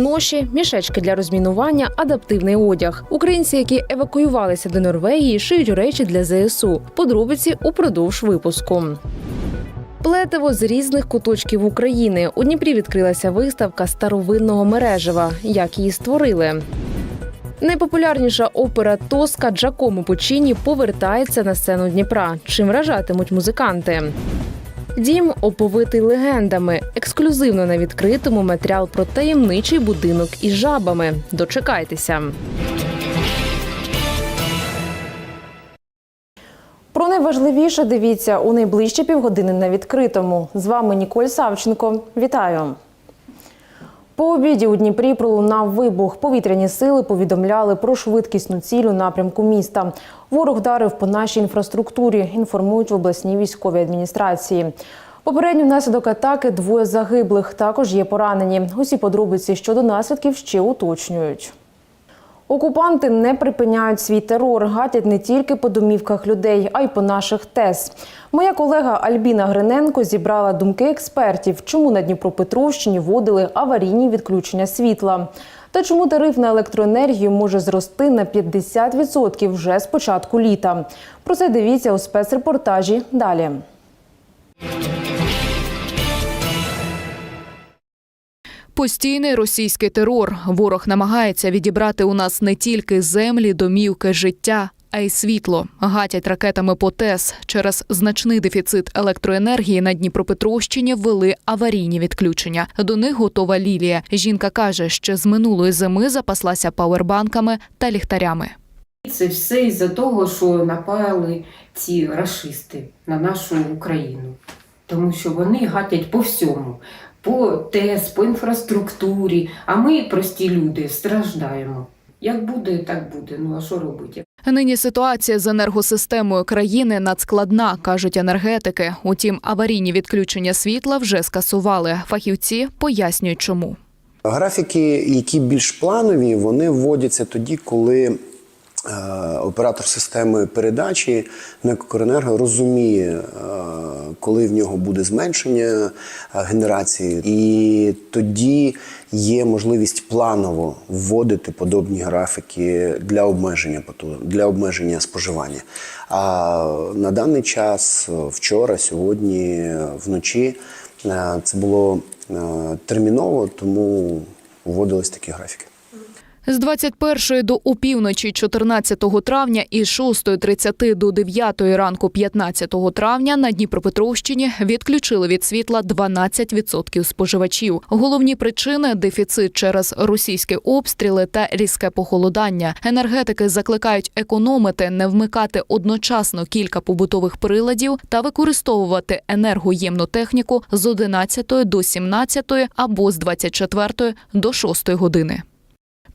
Ноші, мішечки для розмінування, адаптивний одяг. Українці, які евакуювалися до Норвегії, шиють речі для ЗСУ. Подробиці упродовж випуску. Плетиво з різних куточків України. У Дніпрі відкрилася виставка старовинного мережева. Як її створили. Найпопулярніша опера Тоска Джакомо Пучіні повертається на сцену Дніпра. Чим вражатимуть музиканти? Дім оповитий легендами. Ексклюзивно на відкритому матеріал про таємничий будинок із жабами. Дочекайтеся. Про найважливіше дивіться у найближчі півгодини на відкритому. З вами Ніколь Савченко. Вітаю. По обіді у Дніпрі пролунав вибух. Повітряні сили повідомляли про швидкісну ціль у напрямку міста. Ворог вдарив по нашій інфраструктурі, інформують в обласній військовій адміністрації. Попередньо внаслідок атаки двоє загиблих. Також є поранені. Усі подробиці щодо наслідків ще уточнюють. Окупанти не припиняють свій терор, гатять не тільки по домівках людей, а й по наших ТЕС. Моя колега Альбіна Гриненко зібрала думки експертів, чому на Дніпропетровщині вводили аварійні відключення світла. Та чому тариф на електроенергію може зрости на 50% вже з початку літа. Про це дивіться у спецрепортажі далі. Постійний російський терор. Ворог намагається відібрати у нас не тільки землі, домівки, життя, а й світло. Гатять ракетами по ТЕС. Через значний дефіцит електроенергії на Дніпропетровщині ввели аварійні відключення. До них готова Лілія. Жінка каже, що з минулої зими запаслася павербанками та ліхтарями. Це все із-за того, що напали ці рашисти на нашу Україну. Тому що вони гатять по всьому, по ТЕС, по інфраструктурі, а ми, прості люди, страждаємо. Як буде, так буде. Ну а що робити? Нині ситуація з енергосистемою країни надскладна, кажуть енергетики. Утім, аварійні відключення світла вже скасували. Фахівці пояснюють, чому. Графіки, які більш планові, вони вводяться тоді, коли е, оператор системи передачі НЕК «Укренерго» розуміє, е, коли в нього буде зменшення е, генерації, і тоді є можливість планово вводити подобні графіки для обмеження для обмеження споживання. А на даний час, е, вчора, сьогодні, е, вночі, це було терміново, тому вводились такі графіки. З 21 до опівночі 14 травня і з 6.30 до 9 ранку 15 травня на Дніпропетровщині відключили від світла 12% споживачів. Головні причини дефіцит через російські обстріли та різке похолодання. Енергетики закликають економити, не вмикати одночасно кілька побутових приладів та використовувати енергоємну техніку з 11 до 17 або з 24 до 6 години.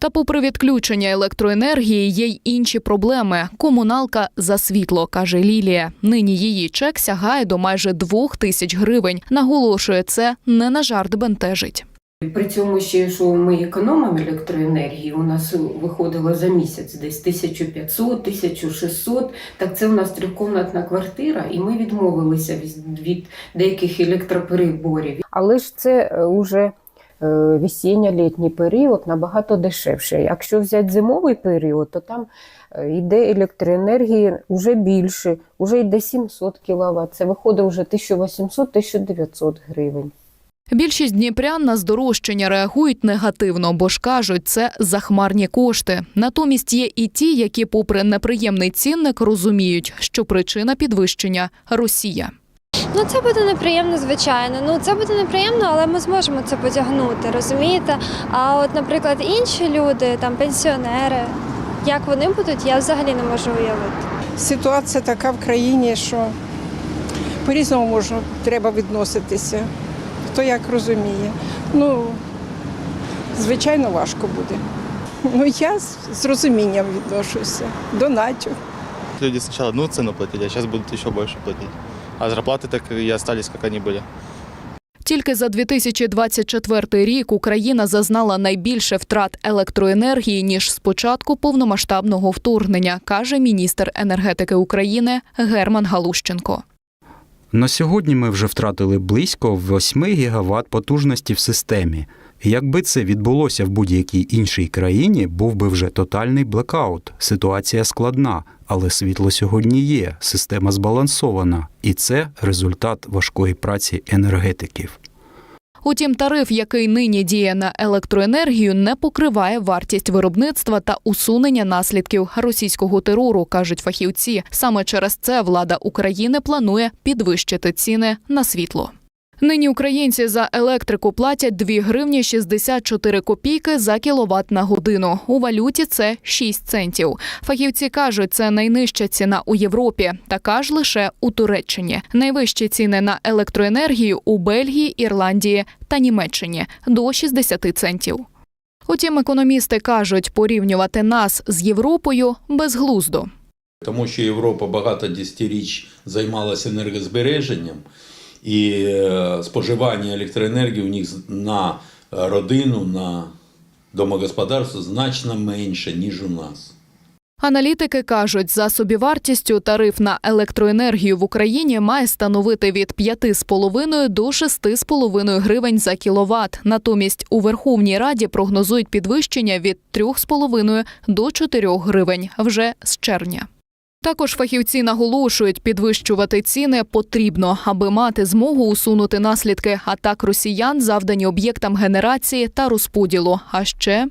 Та попри відключення електроенергії, є й інші проблеми. Комуналка за світло, каже Лілія. Нині її чек сягає до майже двох тисяч гривень. Наголошує, це не на жарт бентежить. При цьому ще, що ми економимо електроенергію, у нас виходило за місяць десь 1500, 1600, так це у нас трикомнатна квартира, і ми відмовилися від, від деяких електропереборів. Але ж це вже весінньо-літній період набагато дешевше. Якщо взяти зимовий період, то там е, йде електроенергії вже більше, вже йде 700 кВт. Це виходить вже 1800-1900 гривень. Більшість дніпрян на здорожчання реагують негативно, бо ж кажуть, це захмарні кошти. Натомість є і ті, які, попри неприємний цінник, розуміють, що причина підвищення Росія. Ну це буде неприємно, звичайно. Ну це буде неприємно, але ми зможемо це потягнути, розумієте? А от, наприклад, інші люди, там пенсіонери, як вони будуть, я взагалі не можу уявити. Ситуація така в країні, що по-різному можна треба відноситися. Хто як розуміє. Ну, звичайно, важко буде. Ну, я з розумінням відношуся. Донатю. Люди сначала одну цену платили, а сейчас будут еще больше платить. А зарплаты так и остались, как они были. Тільки за 2024 рік Україна зазнала найбільше втрат електроенергії ніж з початку повномасштабного вторгнення, каже міністр енергетики України Герман Галущенко. На сьогодні ми вже втратили близько 8 гігават потужності в системі. Якби це відбулося в будь-якій іншій країні, був би вже тотальний блекаут. Ситуація складна, але світло сьогодні є, система збалансована, і це результат важкої праці енергетиків. Утім, тариф, який нині діє на електроенергію, не покриває вартість виробництва та усунення наслідків російського терору, кажуть фахівці. Саме через це влада України планує підвищити ціни на світло. Нині українці за електрику платять 2 гривні 64 копійки за кіловат на годину. У валюті це 6 центів. Фахівці кажуть, це найнижча ціна у Європі, така ж лише у Туреччині. Найвищі ціни на електроенергію у Бельгії, Ірландії та Німеччині до 60 центів. Утім, економісти кажуть, порівнювати нас з Європою безглуздо. Тому що Європа багато десятиріч займалася енергозбереженням, і е, споживання електроенергії у них на е, родину, на домогосподарство значно менше, ніж у нас. Аналітики кажуть, за собівартістю тариф на електроенергію в Україні має становити від 5,5 до 6,5 гривень за кіловат. Натомість у Верховній Раді прогнозують підвищення від 3,5 до 4 гривень вже з червня. Також фахівці наголошують, підвищувати ціни потрібно, аби мати змогу усунути наслідки атак росіян, завдані об'єктам генерації та розподілу. А ще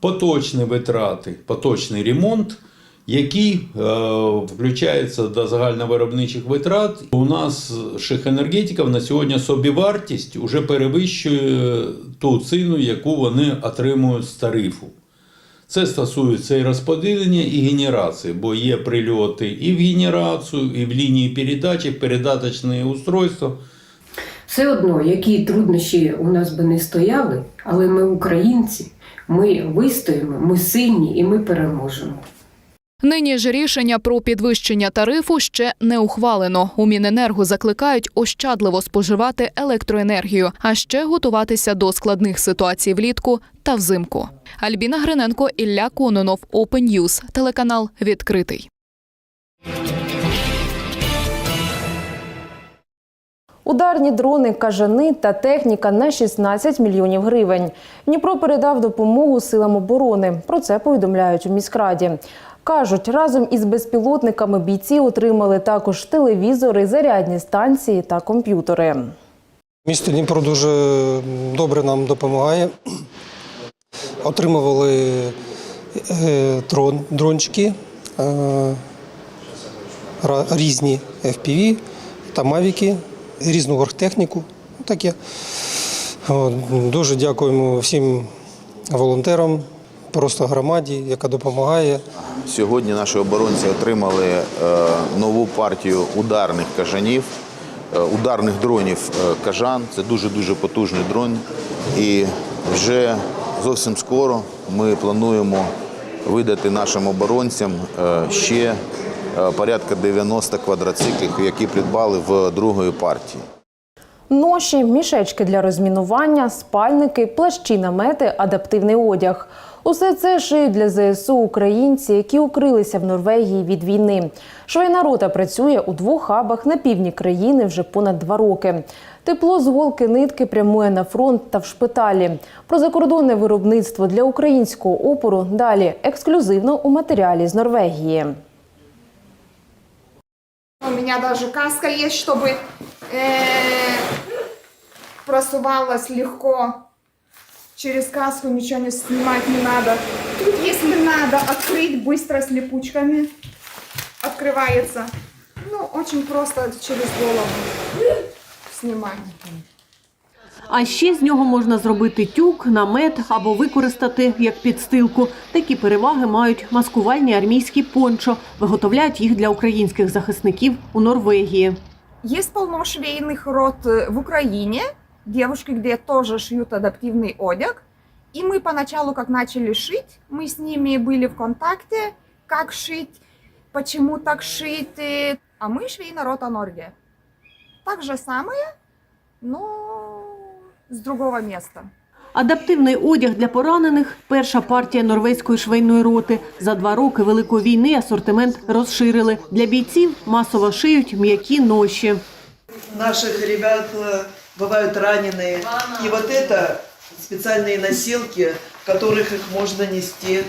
Поточні витрати, поточний ремонт, який е, включається до загальновиробничих витрат. У нас шихенергетиків на сьогодні собівартість вже перевищує ту ціну, яку вони отримують з тарифу. Це стосується і розподілення, і генерації, бо є прильоти і в генерацію, і в лінії передачі, передаточне устройство. Все одно, які труднощі у нас би не стояли, але ми українці, ми вистоїмо, ми сильні і ми переможемо. Нині ж рішення про підвищення тарифу ще не ухвалено. У Міненерго закликають ощадливо споживати електроенергію, а ще готуватися до складних ситуацій влітку та взимку. Альбіна Гриненко, Ілля Кононов, Open News, телеканал відкритий. Ударні дрони, кажани та техніка на 16 мільйонів гривень. Дніпро передав допомогу силам оборони. Про це повідомляють у міськраді. Кажуть, разом із безпілотниками бійці отримали також телевізори, зарядні станції та комп'ютери. Місто Дніпро дуже добре нам допомагає. Отримували е, дрон, дрончики, е, різні FPV та мавіки, різну оргтехніку. Таке. Дуже дякуємо всім волонтерам, просто громаді, яка допомагає. Сьогодні наші оборонці отримали е, нову партію ударних кажанів, е, ударних дронів е, кажан. Це дуже дуже потужний дрон. І вже зовсім скоро ми плануємо видати нашим оборонцям ще порядка 90 квадроциклів, які придбали в другої партії. Ноші, мішечки для розмінування, спальники, плащі, намети, адаптивний одяг. Усе це шиють для ЗСУ українці, які укрилися в Норвегії від війни. Швейна рота працює у двох хабах на півдні країни вже понад два роки. Тепло з голки нитки прямує на фронт та в шпиталі. Про закордонне виробництво для українського опору далі ексклюзивно у матеріалі з Норвегії. У меня даже каска есть, чтобы э, просувалась легко Через каску ничего не снимать не надо. Тут, если надо, открыть быстро с липучками. Открывается. Ну, очень просто через голову снимать. А ще з нього можна зробити тюк, намет або використати як підстилку. Такі переваги мають маскувальні армійські пончо. Виготовляють їх для українських захисників у Норвегії. Есть полно швейных рот э, в Украине, девушки, где тоже шьют адаптивный одяг. И мы поначалу, как начали шить, мы с ними были в контакте, как шить, почему так шить. э, А мы швейная рота Норге. Так же самое, но с другого места. Адаптивний одяг для поранених перша партія норвезької швейної роти. За два роки великої війни асортимент розширили. Для бійців масово шиють м'які ноші. наших ребят э, бывают раненые. И вот это специальные носилки, в которых их можно нести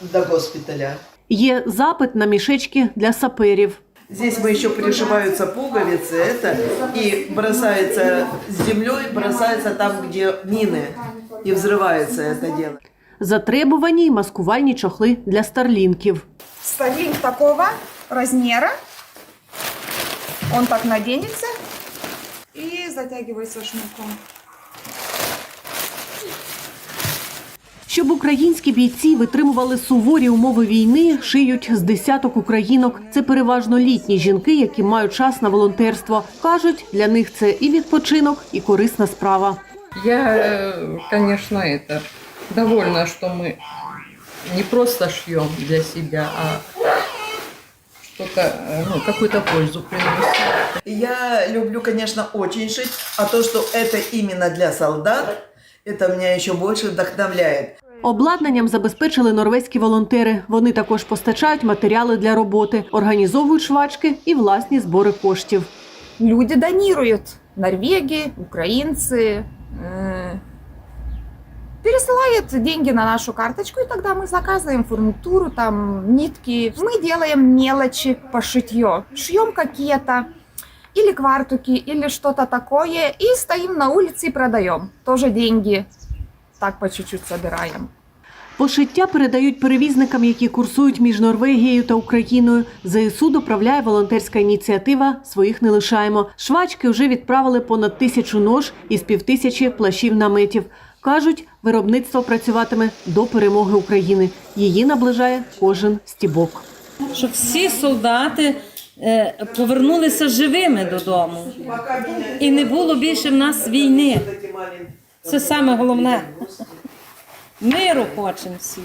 до госпиталя. Є запит на мішечки для саперів. Здесь мы еще прижимаются пуговицы, это и бросается с землей, бросается там, где мины, и взрывается это дело. Затребувані й маскувальні чохли для старлінків. Старлинг такого размера. Он так наденется и затягивается шнурком. Щоб українські бійці витримували суворі умови війни, шиють з десяток українок. Це переважно літні жінки, які мають час на волонтерство. кажуть, для них це і відпочинок, і корисна справа. Я, э, конечно, это довольна, что мы не просто шьем для себя, а что-то, э, ну, какую-то пользу приносим. Я люблю, конечно, очень шить, а то, что это именно для солдат, это меня еще больше вдохновляет. Обладнанням забезпечили норвезькі волонтери. Вони також постачають матеріали для роботи, організовують швачки і власні збори коштів. Люди донируют. Норвеги, украинцы. э, Пересылают деньги на нашу карточку, и тогда мы заказываем фурнитуру, там, нитки. Мы делаем мелочи по шитью. Шьем какие-то или квартуки, или что-то такое, и стоим на улице и продаем. Тоже деньги так по чуть-чуть собираем. Пошиття передають перевізникам, які курсують між Норвегією та Україною. ЗСУ доправляє волонтерська ініціатива Своїх не лишаємо. Швачки вже відправили понад тисячу нож із півтисячі плащів наметів. Кажуть, виробництво працюватиме до перемоги України. Її наближає кожен стібок. щоб всі солдати е, повернулися живими додому. І не було більше в нас війни. Це саме головне. Миру хочемо всі.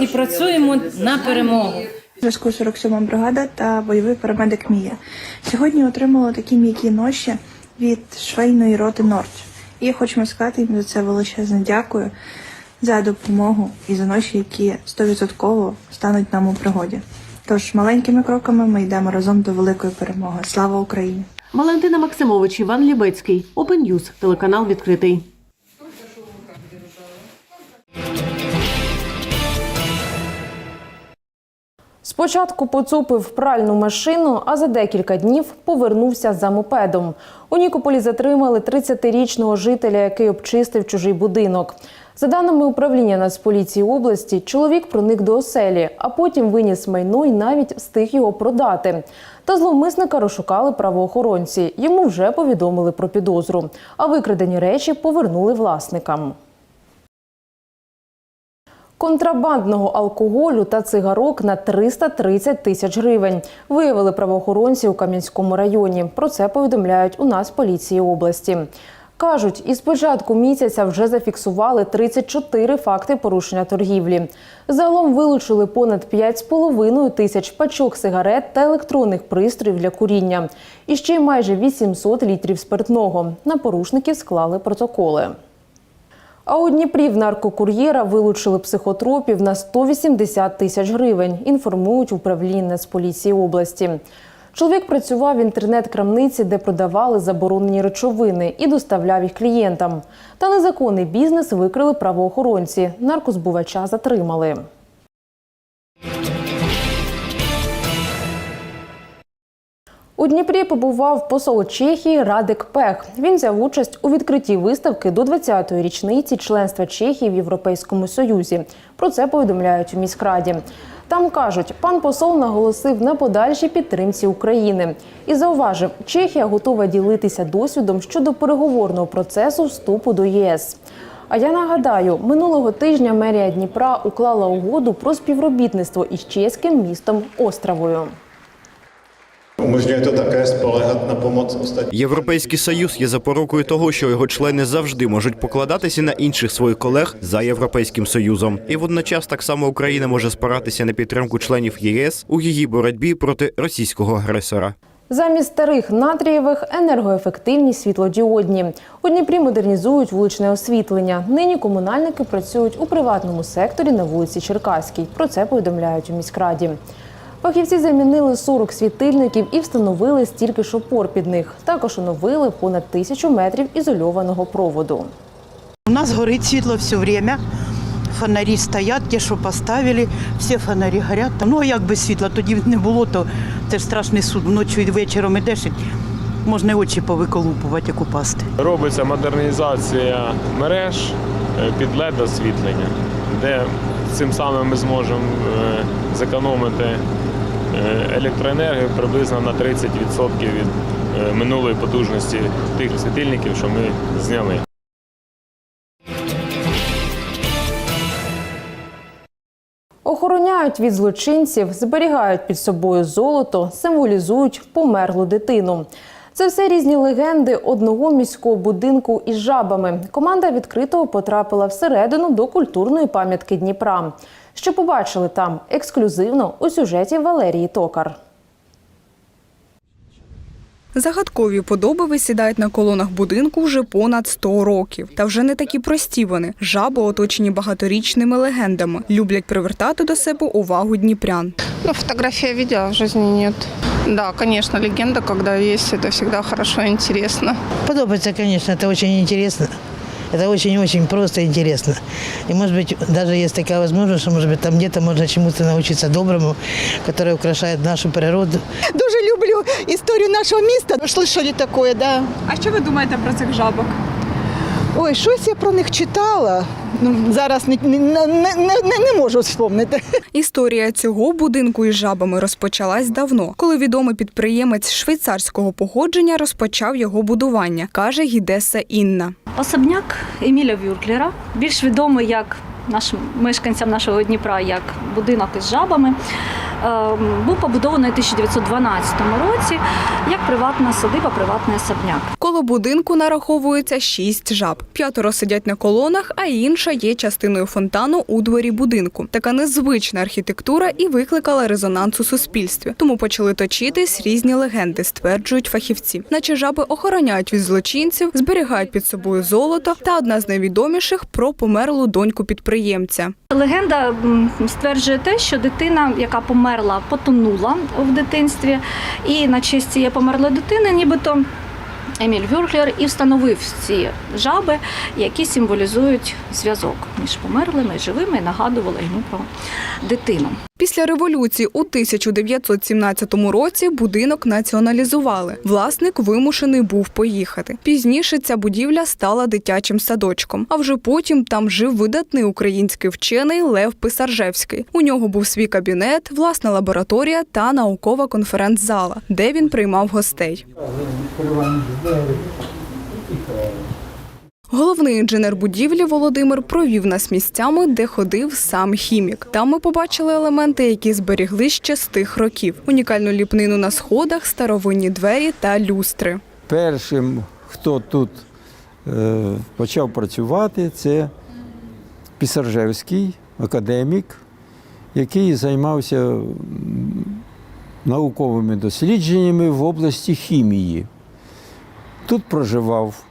І працюємо на перемогу. Зв'язку 47 бригада та бойовий парамедик Мія. Сьогодні отримала такі м'які ноші від швейної роти Норч. І хочемо сказати їм за це величезне дякую за допомогу і за ноші, які 100% стануть нам у пригоді. Тож маленькими кроками ми йдемо разом до великої перемоги. Слава Україні! Валентина Максимович, Іван Лібецький, Open News, телеканал відкритий. Спочатку поцупив пральну машину, а за декілька днів повернувся за мопедом. У Нікополі затримали 30-річного жителя, який обчистив чужий будинок. За даними управління Нацполіції області, чоловік проник до оселі, а потім виніс майно і навіть встиг його продати. Та зловмисника розшукали правоохоронці. Йому вже повідомили про підозру. А викрадені речі повернули власникам. Контрабандного алкоголю та цигарок на 330 тисяч гривень виявили правоохоронці у Кам'янському районі. Про це повідомляють у нас поліції області. Кажуть, із початку місяця вже зафіксували 34 факти порушення торгівлі. Загалом вилучили понад 5,5 тисяч пачок сигарет та електронних пристроїв для куріння. І ще й майже 800 літрів спиртного. На порушників склали протоколи. А у Дніпрі в наркокур'єра вилучили психотропів на 180 тисяч гривень, інформують управління з поліції області. Чоловік працював в інтернет-крамниці, де продавали заборонені речовини і доставляв їх клієнтам. Та незаконний бізнес викрили правоохоронці. Наркозбувача затримали. У Дніпрі побував посол Чехії Радик Пех. Він взяв участь у відкритті виставки до 20-ї річниці членства Чехії в Європейському Союзі. Про це повідомляють у міськраді. Там кажуть, пан посол наголосив на подальшій підтримці України і зауважив, Чехія готова ділитися досвідом щодо переговорного процесу вступу до ЄС. А я нагадаю, минулого тижня мерія Дніпра уклала угоду про співробітництво із чеським містом Островою. Umožňuje to také spolehat na pomoc ostatním. Європейський союз є запорукою того, що його члени завжди можуть покладатися на інших своїх колег за європейським союзом. І водночас так само Україна може спиратися на підтримку членів ЄС у її боротьбі проти російського агресора. Замість старих натрієвих енергоефективні світлодіодні. У Дніпрі модернізують вуличне освітлення. Нині комунальники працюють у приватному секторі на вулиці Черкаській. Про це повідомляють у міськраді. Фахівці замінили 40 світильників і встановили стільки ж опор під них. Також оновили понад тисячу метрів ізольованого проводу. У нас горить світло все время. Фонарі стоять, ті, що поставили, всі фонарі горять. Ну, а як без світла? Тоді не було, то це ж страшний суд. Вночі і вечором ідеш, можна очі повиколупувати, як упасти. Робиться модернізація мереж е, під led освітлення, де цим самим ми зможемо е, зекономити електроенергію приблизно на 30% від е, минулої потужності тих світильників, що ми зняли. Охороняють від злочинців, зберігають під собою золото, символізують померлу дитину. Це все різні легенди одного міського будинку із жабами. Команда відкритого потрапила всередину до культурної пам'ятки Дніпра. Що побачили там ексклюзивно у сюжеті Валерії Токар. Загадкові подоби висідають на колонах будинку вже понад 100 років. Та вже не такі прості вони. Жаби оточені багаторічними легендами. Люблять привертати до себе увагу дніпрян. Ну, фотографии я видела, в жизни нет. Да, конечно, легенда, когда есть, это всегда хорошо и интересно. Подобается, конечно, это очень интересно. Это очень-очень просто интересно. И, может быть, даже есть такая возможность, что, может быть, там где-то можно чему-то научиться доброму, которое украшает нашу природу. Дуже люблю історію нашого міста. Слышали таке, да. А що ви думаєте про цих жабок? Ой, щось я про них читала. Ну, зараз не, не, не, не, не можу вспомнити. Історія цього будинку із жабами розпочалась давно, коли відомий підприємець швейцарського походження розпочав його будування, каже гідеса Інна. Особняк Еміля Вюрклера, більш відомий як нашим мешканцям нашого Дніпра як будинок із жабами, ем, був побудований у 1912 році як приватна садиба, приватний особняк. Коло будинку нараховується шість жаб. П'ятеро сидять на колонах, а інша є частиною фонтану у дворі будинку. Така незвична архітектура і викликала резонанс у суспільстві. Тому почали точитись різні легенди, стверджують фахівці. Наче жаби охороняють від злочинців, зберігають під собою золото та одна з найвідоміших про померлу доньку підприємця. Легенда стверджує те, що дитина, яка померла, потонула в дитинстві, і на честь цієї померлої дитини, нібито. Еміль Вюрглер і встановив ці жаби, які символізують зв'язок між померлими і живими, і нагадували йому про дитину. Після революції у 1917 році будинок націоналізували. Власник вимушений був поїхати. Пізніше ця будівля стала дитячим садочком. А вже потім там жив видатний український вчений Лев Писаржевський. У нього був свій кабінет, власна лабораторія та наукова конференц-зала, де він приймав гостей. Головний інженер будівлі Володимир провів нас місцями, де ходив сам хімік. Там ми побачили елементи, які зберігли ще з тих років: унікальну ліпнину на сходах, старовинні двері та люстри. Першим, хто тут е, почав працювати, це Пісаржевський, академік, який займався науковими дослідженнями в області хімії. Тут проживав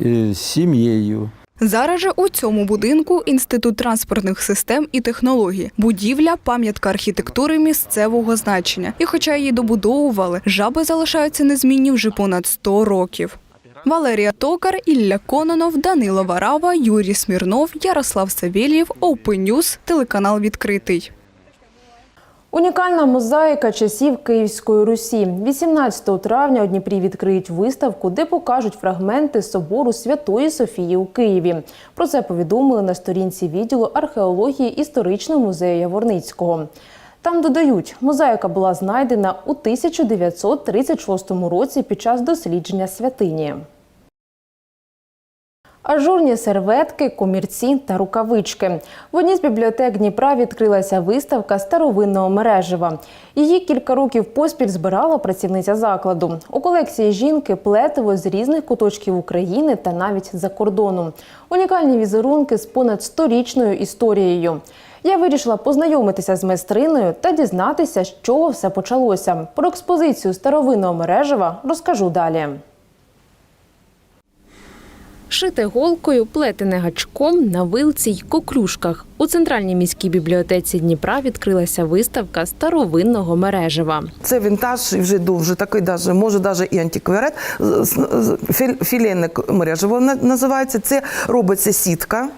з сім'єю. Зараз же у цьому будинку інститут транспортних систем і технологій. Будівля пам'ятка архітектури місцевого значення. І хоча її добудовували, жаби залишаються незмінні вже понад 100 років. Валерія Токар, Ілля Кононов, Данило Варава, Юрій Смірнов, Ярослав Савєлєв, Open News, телеканал відкритий. Унікальна мозаїка часів Київської Русі. 18 травня у Дніпрі відкриють виставку, де покажуть фрагменти собору Святої Софії у Києві. Про це повідомили на сторінці відділу археології історичного музею Яворницького. Там додають, мозаїка була знайдена у 1936 році під час дослідження святині. Ажурні серветки, комірці та рукавички. В одній з бібліотек Дніпра відкрилася виставка старовинного мережева. Її кілька років поспіль збирала працівниця закладу. У колекції жінки плетиво з різних куточків України та навіть за кордону. Унікальні візерунки з понад сторічною історією. Я вирішила познайомитися з майстриною та дізнатися, з чого все почалося. Про експозицію старовинного мережева розкажу далі. Шите голкою, плетене гачком на вилці й коклюшках. У центральній міській бібліотеці Дніпра відкрилася виставка старовинного мережева. Це вінтаж і вже дуже такий, даже, може навіть і. З- з- мережево називається. Це робиться сітка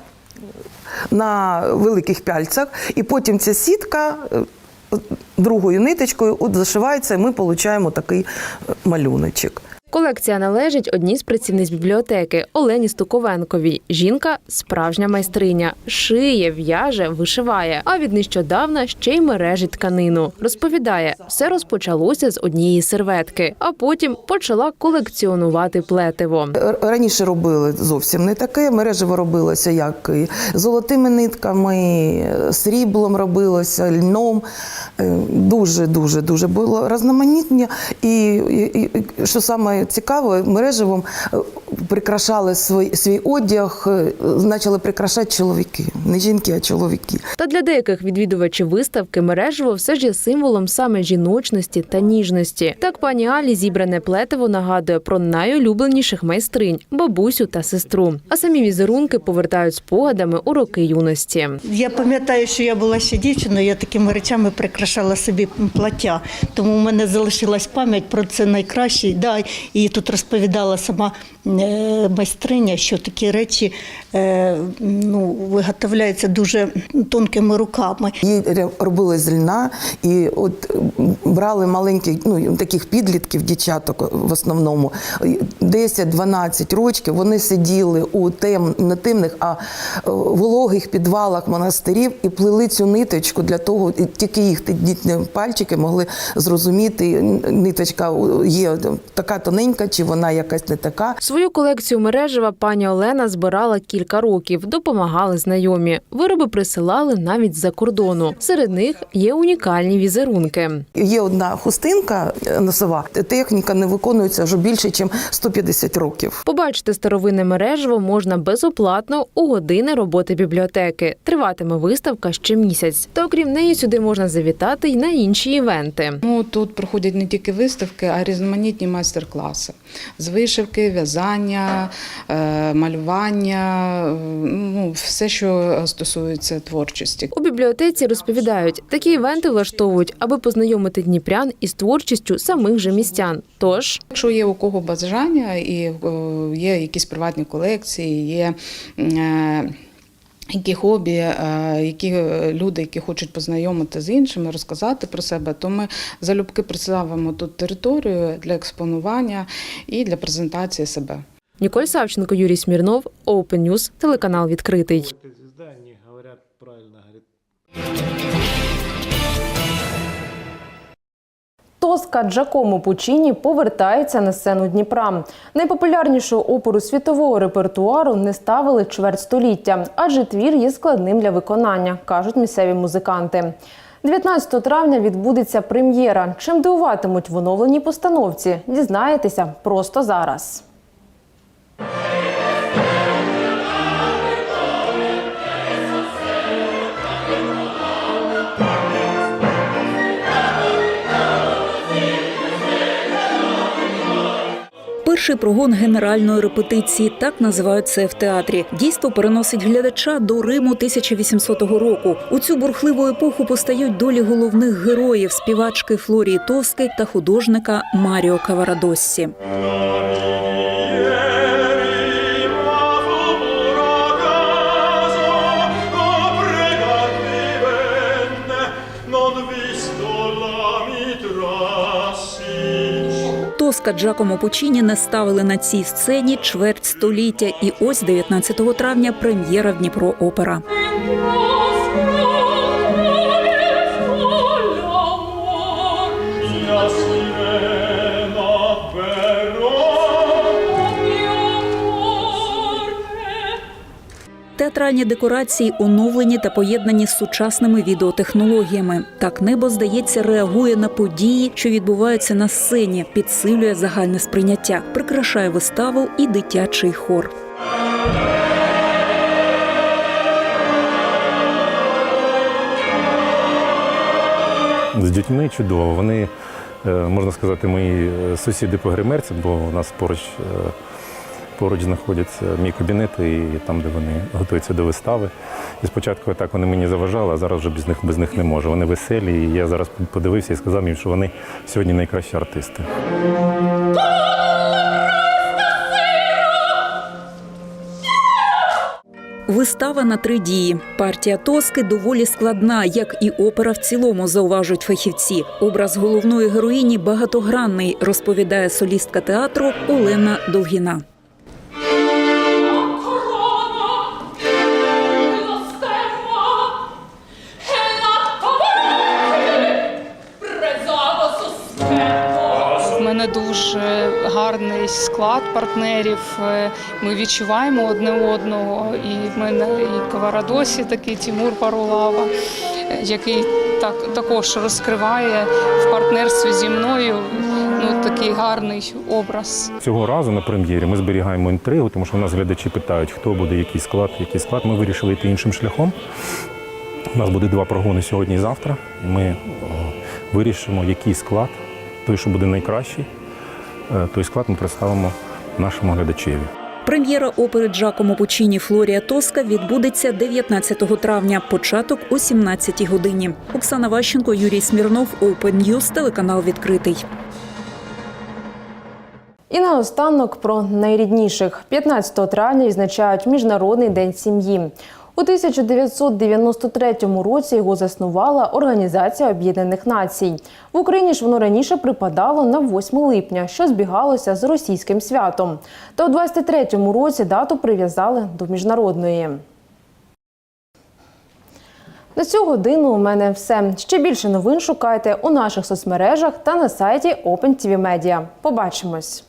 на великих пяльцях, і потім ця сітка е, другою ниточкою от зашивається, і ми отримуємо такий е, малюночок. Колекція належить одній з працівниць бібліотеки Олені Стуковенковій. Жінка справжня майстриня, шиє, в'яже, вишиває. А від нещодавна ще й мережить тканину. Розповідає, все розпочалося з однієї серветки, а потім почала колекціонувати плетиво. Раніше робили зовсім не таке. Мережево робилося як золотими нитками, сріблом робилося, льном. Дуже, дуже, дуже було різноманітні. І, і, і що саме цікаво, мережевом е, прикрашали свій, свій одяг, е, почали прикрашати чоловіки. Не жінки, а чоловіки. Та для деяких відвідувачів виставки мережево все ж є символом саме жіночності та ніжності. Так пані Алі зібране плетиво нагадує про найулюбленіших майстринь бабусю та сестру. А самі візерунки повертають спогадами у роки юності. Я пам'ятаю, що я була ще дівчиною, я такими речами прикрашала собі плаття. Тому в мене залишилась пам'ять про це найкраще. Да, і тут розповідала сама е, майстриня, що такі речі ну, виготовляються дуже тонкими руками. Її ре- робили з льна, і от брали маленьких, ну таких підлітків, дівчаток в основному, 10-12 років. Вони сиділи у тем, не темних, а е, вологих підвалах монастирів і плели цю ниточку для того, і тільки їх дітні пальчики могли зрозуміти, ниточка є така тоненька, чи вона якась не така. Свою колекцію мережева пані Олена збирала кілька років, допомагали знайомі. Вироби присилали навіть з-за кордону. Серед них є унікальні візерунки. Є одна хустинка е, носова, техніка не виконується вже більше, ніж 150 років. Побачити старовинне мережево можна безоплатно у години роботи бібліотеки. Триватиме виставка ще місяць. Та окрім неї сюди можна завітати й на інші івенти. Ну, тут проходять не тільки виставки, а й різноманітні майстер-класи з вишивки, в'язання, е, малювання, ну, все, що стосується творчості. У бібліотеці розповідають, такі івенти влаштовують, аби познайомити дніпрян із творчістю самих же містян. Тож Якщо є у кого бажання і е, є якісь приватні колекції, є. е, Які хобі, е, які люди, які хочуть познайомити з іншими, розказати про себе, то ми залюбки представимо тут територію для експонування і для презентації себе. Ніколь Савченко, Юрій Смірнов, Open News, телеканал відкритий. Тоска Джакомо Пучіні повертається на сцену Дніпра. Найпопулярнішу оперу світового репертуару не ставили чверть століття, адже твір є складним для виконання, кажуть місцеві музиканти. 19 травня відбудеться прем'єра. Чим дивуватимуть в оновленій постановці? Дізнаєтеся просто зараз. Перший прогон генеральної репетиції так називають це в театрі. Дійство переносить глядача до Риму 1800 року. У цю бурхливу епоху постають долі головних героїв співачки Флорії Тоски та художника Маріо Каварадоссі. Тоска Джакомо Пучіні не ставили на цій сцені чверть століття, і ось 19 травня прем'єра в Дніпро Опера. Театральні декорації оновлені та поєднані з сучасними відеотехнологіями. Так небо, здається, реагує на події, що відбуваються на сцені, підсилює загальне сприйняття, прикрашає виставу і дитячий хор. З дітьми чудово. Вони, е, можна сказати, мої е, сусіди по гримерці, бо у нас поруч е, поруч знаходиться мій кабінет, і там, де вони готуються до вистави. І спочатку так вони мені заважали, а зараз вже без них без них не можу. Вони веселі. І я зараз подивився і сказав їм, що вони сьогодні найкращі артисти. Вистава на три дії. Партія Тоски доволі складна, як і опера в цілому, зауважують фахівці. Образ головної героїні багатогранний, розповідає солістка театру Олена Довгіна. Гарний склад партнерів. Е, Ми відчуваємо одне одного. І в мене і Каварадосі такий Тимур Парулава, е, який так також розкриває в партнерстві зі мною ну такий гарний образ. Цього разу на прем'єрі ми зберігаємо інтригу, тому що у нас глядачі питають, хто буде, який склад, який склад. Ми вирішили йти іншим шляхом. У нас буде два прогони сьогодні і завтра. Ми вирішимо, який склад, той, що буде найкращий, той склад ми представимо нашому глядачеві. Прем'єра опери Джакомо Пучіні Флорія Тоска відбудеться 19 травня, початок о 17 годині. Оксана Ващенко, Юрій Смірнов, Open News, телеканал відкритий. І наостанок про найрідніших. 15 травня відзначають Міжнародний день сім'ї. У 1993 році його заснувала Організація Об'єднаних Націй. В Україні ж воно раніше припадало на 8 липня, що збігалося з російським святом. Та у 23 році дату прив'язали до міжнародної. На цю годину у мене все. Ще більше новин шукайте у наших соцмережах та на сайті OpenTV Media. Побачимось!